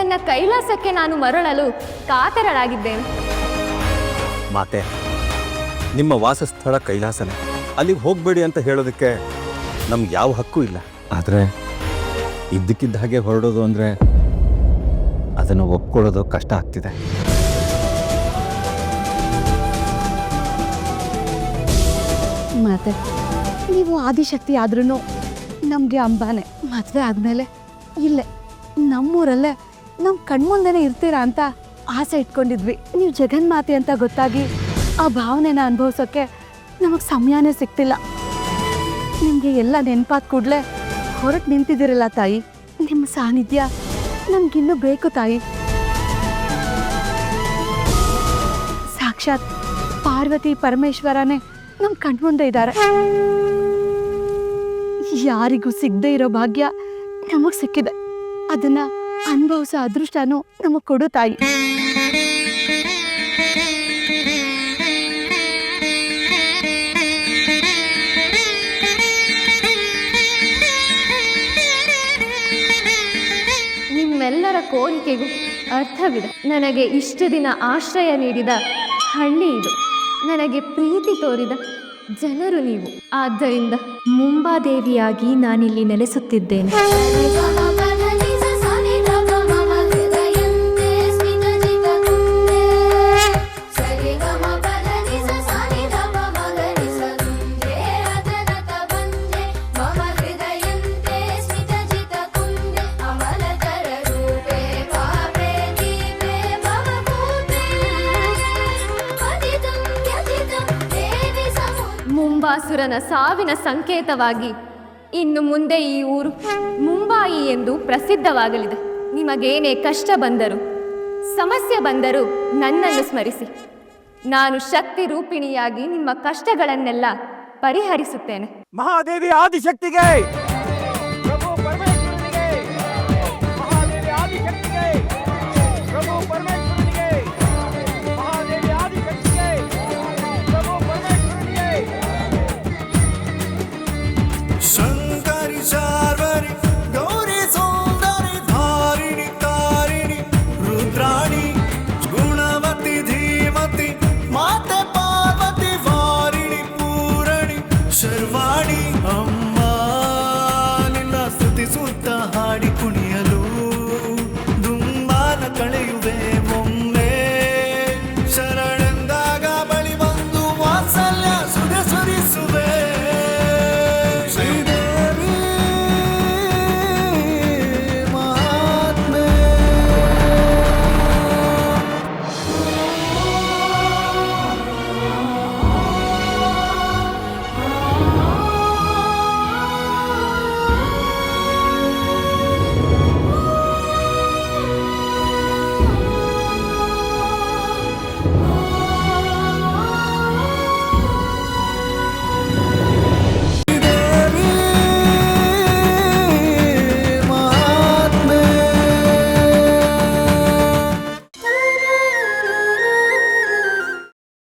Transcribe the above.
ನನ್ನ ಕೈಲಾಸಕ್ಕೆ ನಾನು ಮರಳಲು ಕಾತರಳಾಗಿದ್ದೇನೆ ಮಾತೆ ನಿಮ್ಮ ವಾಸಸ್ಥಳ ಕೈಲಾಸನೇ. ಅಲ್ಲಿಗೆ ಹೋಗಬೇಡಿ ಅಂತ ಹೇಳೋದಕ್ಕೆ ನಮ್ಗೆ ಯಾವ ಹಕ್ಕು ಇಲ್ಲ. ಆದರೆ ಇದ್ದಕ್ಕಿದ್ದ ಹಾಗೆ ಹೊರಡೋದು ಅಂದರೆ ಅದನ್ನು ಒಪ್ಕೊಳ್ಳೋದು ಕಷ್ಟ ಆಗ್ತಿದೆ. ಮಾತೆ ನೀವು ಆದಿಶಕ್ತಿ ಆದ್ರೂ ನಮಗೆ ಅಂಬಾನೆ. ಮದುವೆ ಆದಮೇಲೆ ಇಲ್ಲೇ ನಮ್ಮೂರಲ್ಲೇ ನಮ್ಮ ಕಣ್ಮುಂದೆನೇ ಇರ್ತೀರಾ ಅಂತ ಆಸೆ ಇಟ್ಕೊಂಡಿದ್ವಿ. ನೀವು ಜಗನ್ಮಾತೆ ಅಂತ ಗೊತ್ತಾಗಿ ಆ ಭಾವನೆನ ಅನುಭವಿಸೋಕ್ಕೆ ನಮಗೆ ಸಮಯನೇ ಸಿಗ್ತಿಲ್ಲ. ನಿಮಗೆ ಎಲ್ಲ ನೆನಪಾದ ಕೂಡಲೇ ಹೊರಗೆ ನಿಂತಿದ್ದೀರಲ್ಲ ತಾಯಿ, ನಿಮ್ಮ ಸಾನ್ನಿಧ್ಯ ನಮಗಿನ್ನೂ ಬೇಕು ತಾಯಿ. ಸಾಕ್ಷಾತ್ ಪಾರ್ವತಿ ಪರಮೇಶ್ವರನೇ ನಮ್ಮ ಕಣ್ಮುಂದೆ ಇದ್ದಾರೆ ಯಾರಿಗೂ ಸಿಗದೆ ಇರೋ ಭಾಗ್ಯ ನಮಗೆ ಸಿಕ್ಕಿದೆ. ಅದನ್ನ ಅನುಭವಿಸೋ ಅದೃಷ್ಟನೂ ನಮಗ್ ಕೊಡು ತಾಯಿ. ನಿಮ್ಮೆಲ್ಲರ ಕೋರಿಕೆಗೂ ಅರ್ಥವಿದೆ. ನನಗೆ ಇಷ್ಟು ದಿನ ಆಶ್ರಯ ನೀಡಿದ ಹಳ್ಳಿ ಇದು. ನನಗೆ ಪ್ರೀತಿ ತೋರಿದ ಜನರು ನೀವು. ಆದ್ದರಿಂದ ಮುಂಬಾದೇವಿಯಾಗಿ ನಾನಿಲ್ಲಿ ನೆಲೆಸುತ್ತಿದ್ದೇನೆ. ಮುಂಬಾಸುರನ ಸಾವಿನ ಸಂಕೇತವಾಗಿ ಇನ್ನು ಮುಂದೆ ಈ ಊರು ಮುಂಬಾಯಿ ಎಂದು ಪ್ರಸಿದ್ಧವಾಗಲಿದೆ. ನಿಮಗೇನೇ ಕಷ್ಟ ಬಂದರೂ, ಸಮಸ್ಯೆ ಬಂದರೂ ನನ್ನನ್ನು ಸ್ಮರಿಸಿ. ನಾನು ಶಕ್ತಿ ರೂಪಿಣಿಯಾಗಿ ನಿಮ್ಮ ಕಷ್ಟಗಳನ್ನೆಲ್ಲ ಪರಿಹರಿಸುತ್ತೇನೆ. ಮಹಾದೇವಿ ಆದಿಶಕ್ತಿಗೆ!